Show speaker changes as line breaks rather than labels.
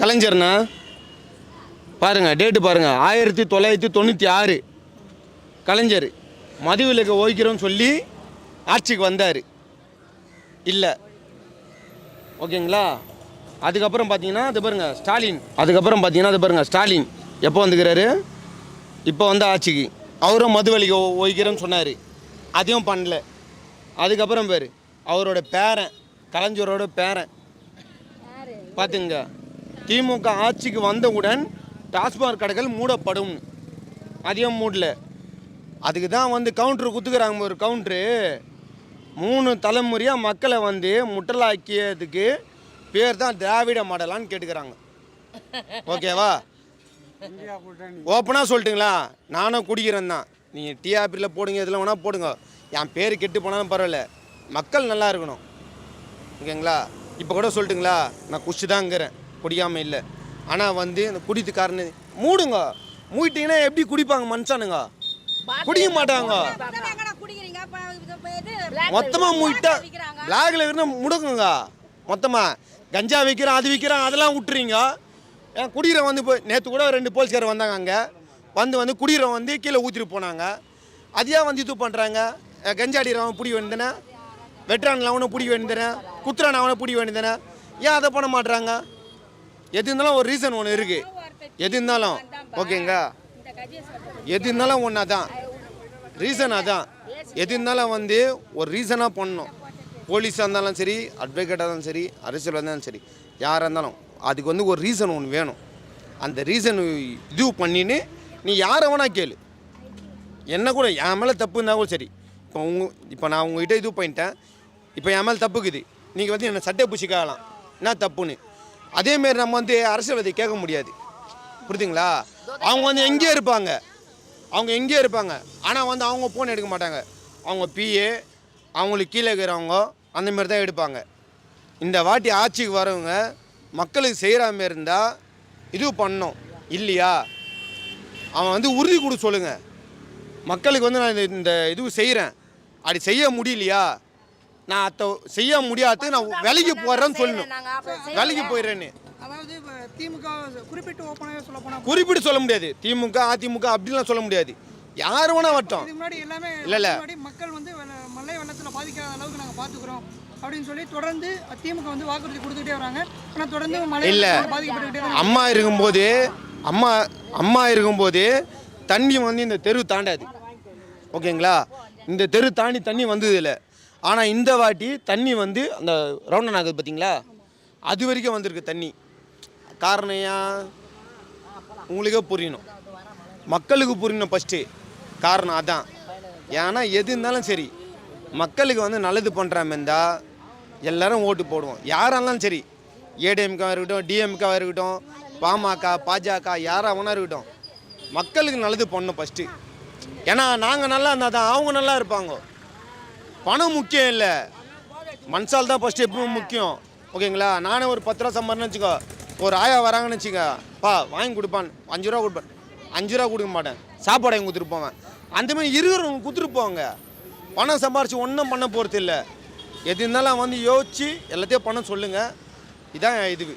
கலைஞர்ண்ணா பாருங்க டேட்டு பாருங்க. ஆயிரத்தி தொள்ளாயிரத்தி தொண்ணூற்றி ஆறு. கலைஞர் மதுவிலக்கு ஓய்க்கிறோன்னு சொல்லி ஆட்சிக்கு வந்தார். இல்லை. ஓகேங்களா? அதுக்கப்புறம் பார்த்தீங்கன்னா அது பாருங்க ஸ்டாலின். அதுக்கப்புறம் பார்த்தீங்கன்னா அது பாருங்க ஸ்டாலின். எப்போ வந்துக்கிறாரு? இப்போ வந்து ஆட்சிக்கு. அவரும் மதுவலிக்கு ஓய்க்கிறேன்னு சொன்னார். அதையும் பண்ணல. அதுக்கப்புறம் பேர் அவரோட பேரன் கலைஞரோட பேரன். பார்த்துங்க திமுக ஆட்சிக்கு வந்தவுடன் டாஸ்மாக் கடைகள் மூடப்படும். அதையும் மூடல. அதுக்கு தான் வந்து கவுண்ட்ரு குத்துக்கிறாங்க ஒரு கவுண்ட்ரு மூணு தலைமுறையாக மக்களை வந்து முட்டலாக்கியதுக்கு பேர் தான் திராவிட மாடலான்னு கேட்டுக்கிறாங்க. ஓகேவா? ஓப்பனாக சொல்லிட்டுங்களா? நானும் குடிக்கிறேன் தான். நீங்கள் டிஆபியில் போடுங்க இதில் வேணால் போடுங்க. என் பேர் கெட்டு போனாலும் பரவாயில்ல. மக்கள் நல்லா இருக்கணும். ஓகேங்களா? இப்போ கூட சொல்லட்டுங்களா? நான் குடிச்சு தாங்கிறேன் குடிக்காமல் இல்லை. ஆனால் வந்து இந்த குடித்துக்காரனு மூடுங்க. மூடிட்டீங்கன்னா எப்படி குடிப்பாங்க மனுஷனுங்க? குடிக்க மாட்டாங்க. மொத்தமாக மூட்டா பிளாக்ல இருந்தால் முடக்குங்க. மொத்தமாக கஞ்சா விற்கிறான் அது விற்கிறான் அதெல்லாம் விட்டுறீங்க ஏன் குடிக்கிறவன் வந்து இப்போ நேற்று கூட ரெண்டு போலீஸ்காரர் வந்தாங்க அங்கே. வந்து வந்து குடிக்கிறவன் வந்து கீழே ஊற்றிட்டு போனாங்க. அதையா வந்து இது பண்ணுறாங்க கஞ்சா அடிக்கிறவன் பிடி வேண்டியதானே வெட்டுறான் அவனை பிடி வேண்டியதானே குத்துறான் அவனை பிடி வேண்டியதானே ஏன் அதை பண்ண மாட்றாங்க? எது இருந்தாலும் ஒரு ரீசன் ஒன்று இருக்குது எது இருந்தாலும் ஓகேங்க எது இருந்தாலும் ஒன்று அதான். ரீசன் அதான். எது இருந்தாலும் வந்து ஒரு ரீசனாக பண்ணணும். போலீஸாக இருந்தாலும் சரி அட்வொகேட்டாக இருந்தாலும் சரி அரசியல் இருந்தாலும் சரி யாராக இருந்தாலும் அதுக்கு வந்து ஒரு ரீசன் ஒன்று வேணும். அந்த ரீசன் இது பண்ணின்னு நீ யாரை வேணா கேளு. என்ன கூட என் மேலே தப்பு இருந்தால் கூட சரி. இப்போ உங்க இப்போ நான் உங்ககிட்ட இது பண்ணிட்டேன். இப்போ என் மேலே தப்புக்குது. நீங்கள் வந்து என்னை சட்டை பூச்சி என்ன தப்புன்னு? அதேமாரி நம்ம வந்து அரசியல்வாதி கேட்க முடியாது. புரியுதுங்களா? அவங்க வந்து எங்கேயே இருப்பாங்க? அவங்க எங்கேயே இருப்பாங்க? ஆனால் வந்து அவங்க ஃபோன் எடுக்க மாட்டாங்க. அவங்க பிஏ அவங்களுக்கு கீழே இருக்கிறவங்க அந்தமாரி தான் எடுப்பாங்க. இந்த வாட்டி ஆட்சிக்கு வரவங்க மக்களுக்கு செய்கிற மாரி இருந்தால் இது பண்ணணும். இல்லையா? அவன் வந்து உறுதி கொடு சொல்லுங்கள் மக்களுக்கு வந்து நான் இந்த- இந்த இது செய்கிறேன் அப்படி செய்ய முடியலையா? நான் அத்தை செய்ய முடியாது நான் வேலைக்கு போகிறேன்னு சொல்லணும். வேலைக்கு போயிடுறேன்னு.
திமுக குறிப்பிட்டு ஓப்பனாகவே சொல்ல போனா
குறிப்பிட்டு சொல்ல முடியாது. திமுக அதிமுக அப்படிலாம் சொல்ல முடியாது. யார் வேணா
இதுக்கு முன்னாடி எல்லாமே
இல்ல, இல்ல.
முன்னாடி மக்கள் வந்து மழை வெள்ளத்தில் பாதிக்காத அளவுக்கு நாங்கள் பார்த்துக்குறோம். அப்படின்னு சொல்லி தொடர்ந்து திமுக வந்து வாக்குறுதி கொடுத்துக்கிட்டே வராங்க. ஆனால் தொடர்ந்து மழை
இல்ல. அம்மா இருக்கும்போது அம்மா அம்மா இருக்கும்போது தண்ணி வந்து இந்த தெரு தாண்டாது. ஓகேங்களா? இந்த தெரு தாண்டி தண்ணி வந்தது இல்லை. ஆனால் இந்த வாட்டி தண்ணி வந்து அந்த ரவுண்டன் ஆகுது பார்த்தீங்களா அது வரைக்கும் வந்திருக்கு தண்ணி. காரணம் ஏன்? உங்களுக்கே புரியணும். மக்களுக்கு புரியணும் ஃபஸ்ட்டு காரணம் அதான். ஏன்னா எது இருந்தாலும் சரி மக்களுக்கு வந்து நல்லது பண்ணுறாம இருந்தால் எல்லோரும் ஓட்டு போடுவோம். யாராக இருந்தாலும் சரி ஏடிஎம்கா இருக்கட்டும் டிஎம்கா இருக்கட்டும் பாமக பாஜக யாராக வேணா இருக்கட்டும் மக்களுக்கு நல்லது பண்ணணும் ஃபஸ்ட்டு ஏன்னா நாங்கள் நல்லா இருந்தால் தான் அவங்க நல்லா இருப்பாங்க. பணம் முக்கியம் இல்லை. மனசால் தான் ஃபஸ்ட்டு எப்பவும் முக்கியம். ஓகேங்களா நானே ஒரு பத்து ரூபா சம்பாரின்னு வச்சுக்கோ. ஒரு ஆயா வராங்கன்னு வச்சுக்க. பா வாங்கி கொடுப்பான். அஞ்சு ரூபா கொடுப்பேன். அஞ்சு ரூபா கொடுக்க மாட்டேன். சாப்பாடு வாங்கி கொடுத்துட்டு போவேன். அந்த இருக்கிறவங்க கொடுத்துட்டு போவாங்க பணம் சம்பாரிச்சு ஒன்றும் பண்ண போகிறது இல்லை. எது இருந்தாலும் வந்து யோசிச்சு எல்லாத்தையும் பணம் சொல்லுங்கள் இதான் இதுக்கு.